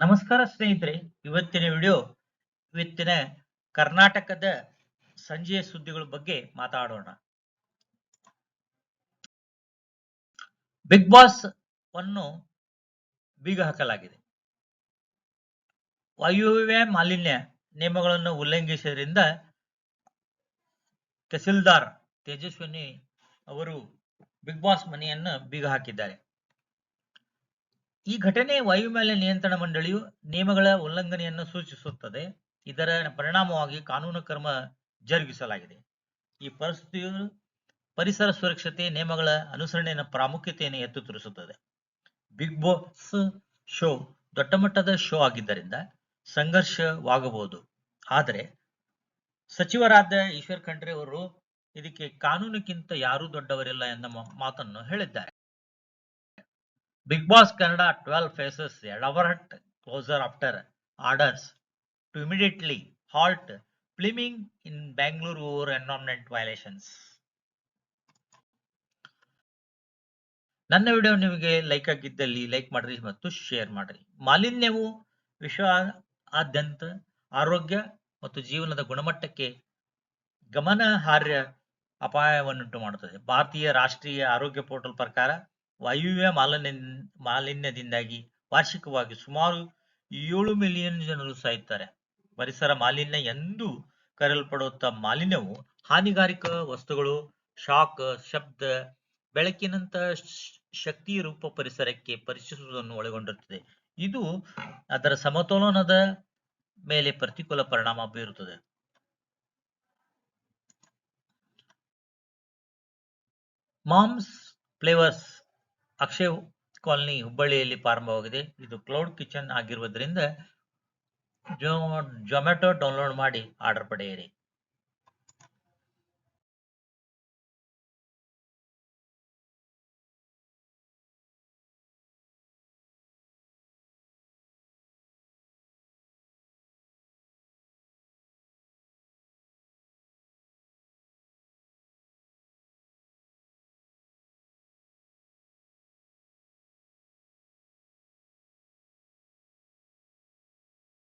ನಮಸ್ಕಾರ ಸ್ನೇಹಿತರೆ, ಇವತ್ತಿನ ವಿಡಿಯೋ ಇವತ್ತಿನ ಕರ್ನಾಟಕದ ಸಂಜೆಯ ಸುದ್ದಿಗಳ ಬಗ್ಗೆ ಮಾತಾಡೋಣ. ಬಿಗ್ ಬಾಸ್ ಅನ್ನು ಬೀಗ ಹಾಕಲಾಗಿದೆ ವಾಯುವ್ಯ ಮಾಲಿನ್ಯ ನಿಯಮಗಳನ್ನು ಉಲ್ಲಂಘಿಸಿದ್ರಿಂದ ತಹಸೀಲ್ದಾರ್ ತೇಜಸ್ವಿನಿ ಅವರು ಬಿಗ್ ಬಾಸ್ ಮನೆಯನ್ನು ಬೀಗ ಹಾಕಿದ್ದಾರೆ ಈ ಘಟನೆ ವಾಯುಮಾಲಿನ್ಯ ನಿಯಂತ್ರಣ ಮಂಡಳಿಯು ನಿಯಮಗಳ ಉಲ್ಲಂಘನೆಯನ್ನು ಸೂಚಿಸುತ್ತದೆ. ಇದರ ಪರಿಣಾಮವಾಗಿ ಕಾನೂನು ಕ್ರಮ ಜರುಗಿಸಲಾಗಿದೆ. ಈ ಪರಿಸ್ಥಿತಿಯು ಪರಿಸರ ಸುರಕ್ಷತೆ ನಿಯಮಗಳ ಅನುಸರಣೆಯ ಪ್ರಾಮುಖ್ಯತೆಯನ್ನು ಎತ್ತು ತೋರಿಸುತ್ತದೆ ಬಿಗ್ ಬಾಸ್ ಶೋ ದೊಡ್ಡ ಮಟ್ಟದ ಶೋ ಆಗಿದ್ದರಿಂದ ಸಂಘರ್ಷವಾಗಬಹುದು. ಆದರೆ ಸಚಿವರಾದ ಈಶ್ವರ್ ಖಂಡ್ರೆ ಅವರು ಇದಕ್ಕೆ ಕಾನೂನಿಗಿಂತ ಯಾರೂ ದೊಡ್ಡವರಿಲ್ಲ ಎಂಬ ಮಾತನ್ನು ಹೇಳಿದ್ದಾರೆ. Bigg Boss Kannada twelve faces abrupt closure after orders to immediately halt filming in Bangalore over environment violations ನನ್ನ ವಿಡಿಯೋ ನಿಮಗೆ ಲೈಕ್ ಆಗಿದ್ದಲ್ಲಿ ಲೈಕ್ ಮಾಡ್ರಿ ಮತ್ತು ಶೇರ್ ಮಾಡ್ರಿ. ಮಾಲಿನ್ಯವು ವಿಶ್ವಾದ್ಯಂತ ಆರೋಗ್ಯ ಮತ್ತು ಜೀವನದ ಗುಣಮಟ್ಟಕ್ಕೆ ಗಮನಾರ್ಹ ಅಪಾಯವನ್ನುಂಟು ಮಾಡುತ್ತದೆ ಭಾರತೀಯ ರಾಷ್ಟ್ರೀಯ ಆರೋಗ್ಯ ಪೋರ್ಟಲ್ ಪ್ರಕಾರ ವಾಯುವ್ಯ ಮಾಲಿನ್ಯ, ಮಾಲಿನ್ಯದಿಂದಾಗಿ ವಾರ್ಷಿಕವಾಗಿ ಸುಮಾರು ಏಳು ಮಿಲಿಯನ್ ಜನರು ಸಾಯುತ್ತಾರೆ. ಪರಿಸರ ಮಾಲಿನ್ಯ ಎಂದು ಕರೆಯಲ್ಪಡುತ್ತ ಮಾಲಿನ್ಯವು ಹಾನಿಕಾರಕ ವಸ್ತುಗಳು, ಶಾಕ್, ಶಬ್ದ, ಬೆಳಕಿನಂತ ಶಕ್ತಿ ರೂಪ ಪರಿಸರಕ್ಕೆ ಪರಿಚಯಿಸುವುದನ್ನು ಒಳಗೊಂಡಿರುತ್ತದೆ. ಇದು ಅದರ ಸಮತೋಲನದ ಮೇಲೆ ಪ್ರತಿಕೂಲ ಪರಿಣಾಮ ಬೀರುತ್ತದೆ. ಮಾಮ್ಸ್ ಫ್ಲೇವರ್ಸ್ ಅಕ್ಷಯ್ ಕಾಲನಿ ಹುಬ್ಬಳ್ಳಿಯಲ್ಲಿ ಪ್ರಾರಂಭವಾಗಿದೆ. ಇದು ಕ್ಲೌಡ್ ಕಿಚನ್ ಆಗಿರುವುದರಿಂದ ಜೊಮ್ಯಾಟೊ ಡೌನ್ಲೋಡ್ ಮಾಡಿ ಆರ್ಡರ್ ಪಡೆಯಿರಿ.